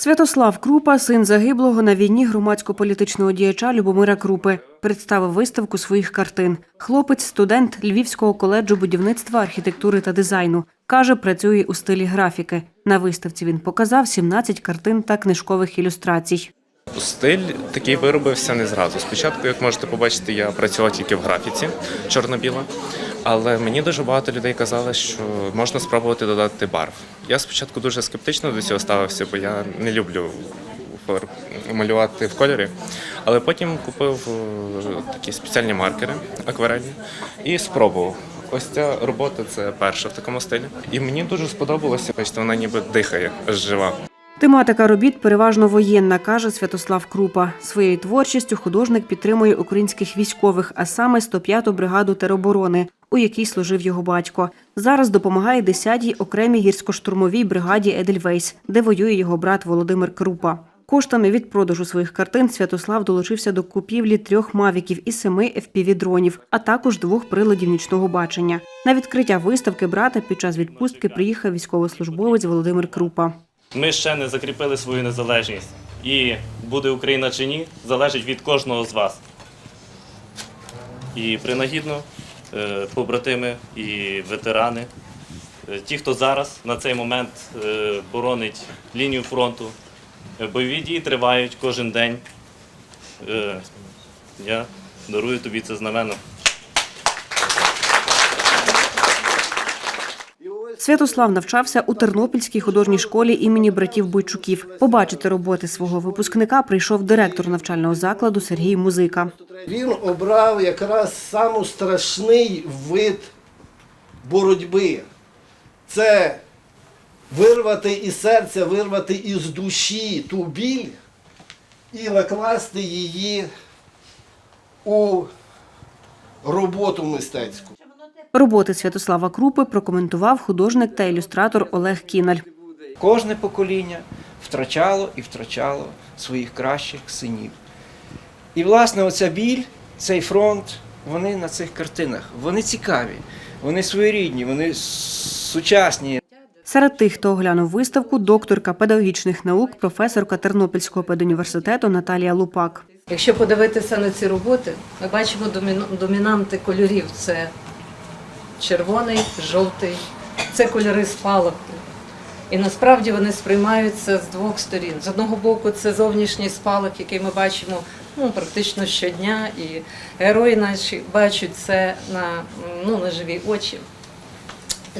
Святослав Крупа, син загиблого на війні громадсько-політичного діяча Любомира Крупи, представив виставку своїх картин. Хлопець, студент Львівського коледжу будівництва, архітектури та дизайну. Каже, працює у стилі графіки. На виставці він показав 17 картин та книжкових ілюстрацій. Стиль такий виробився не зразу. Спочатку, як можете побачити, я працював тільки в графіці чорно-біла, але мені дуже багато людей казали, що можна спробувати додати барв. Я спочатку дуже скептично до цього ставився, бо я не люблю малювати в кольорі. Але потім купив е, такі спеціальні маркери акварельні і спробував. Ось ця робота це перша в такому стилі. І мені дуже сподобалося, бачите, вона ніби дихає, жива. Тематика робіт переважно воєнна, каже Святослав Крупа. Своєю творчістю художник підтримує українських військових, а саме 105-ту бригаду тероборони, у якій служив його батько. Зараз допомагає 10-й окремій гірсько-штурмовій бригаді Едельвейс, де воює його брат Володимир Крупа. Коштами від продажу своїх картин Святослав долучився до купівлі трьох мавіків і семи FPV-дронів, а також двох приладів нічного бачення. На відкриття виставки брата під час відпустки приїхав військовослужбовець Володимир Крупа. Ми ще не закріпили свою незалежність. І буде Україна чи ні, залежить від кожного з вас. І принагідно, е, побратими і ветерани, е, ті, хто зараз на цей момент е, боронить лінію фронту, бойові дії тривають кожен день. Я дарую тобі це знамено. Святослав навчався у Тернопільській художній школі імені братів Бойчуків. Побачити роботи свого випускника прийшов директор навчального закладу Сергій Музика. Він обрав якраз саму страшний вид боротьби. Це вирвати із серця, вирвати із душі ту біль і накласти її у роботу мистецьку. Роботи Святослава Крупи прокоментував художник та ілюстратор Олег Кіналь. Кожне покоління втрачало і втрачало своїх кращих синів. І, власне, оця біль, цей фронт, вони на цих картинах. Вони цікаві, вони своєрідні, вони сучасні. Серед тих, хто оглянув виставку, докторка педагогічних наук, професорка Тернопільського педуніверситету Наталія Лупак. Якщо подивитися на ці роботи, ми бачимо домінанти кольорів: це червоний, жовтий, це кольори спалаху. І насправді вони сприймаються з двох сторін. З одного боку, це зовнішній спалах, який ми бачимо ну, практично щодня, і герої наші бачать це на, ну, на живі очі.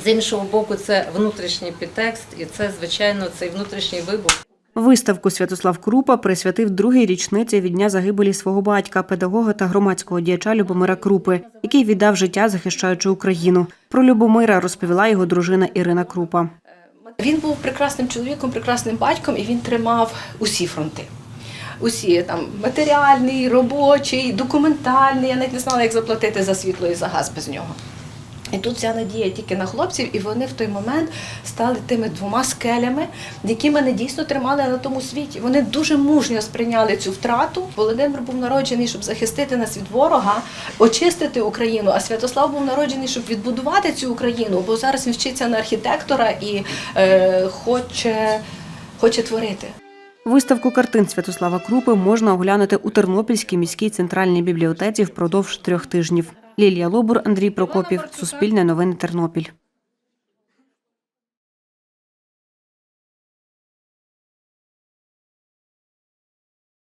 З іншого боку, це внутрішній підтекст, і це, звичайно, цей внутрішній вибух. Виставку Святослав Крупа присвятив другій річниці від дня загибелі свого батька, педагога та громадського діяча Любомира Крупи, який віддав життя, захищаючи Україну. Про Любомира розповіла його дружина Ірина Крупа. Він був прекрасним чоловіком, прекрасним батьком, і він тримав усі фронти. Усі там матеріальний, робочий, документальний. Я навіть не знала, як заплатити за світло і за газ без нього. І тут вся надія тільки на хлопців, і вони в той момент стали тими двома скелями, які мене дійсно тримали на тому світі. Вони дуже мужньо сприйняли цю втрату. Володимир був народжений, щоб захистити нас від ворога, очистити Україну. А Святослав був народжений, щоб відбудувати цю Україну, бо зараз він вчиться на архітектора і е, хоче, хоче творити. Виставку картин Святослава Крупи можна оглянути у Тернопільській міській центральній бібліотеці впродовж трьох тижнів. Лілія Лобур, Андрій Прокопів, Суспільне новини Тернопіль.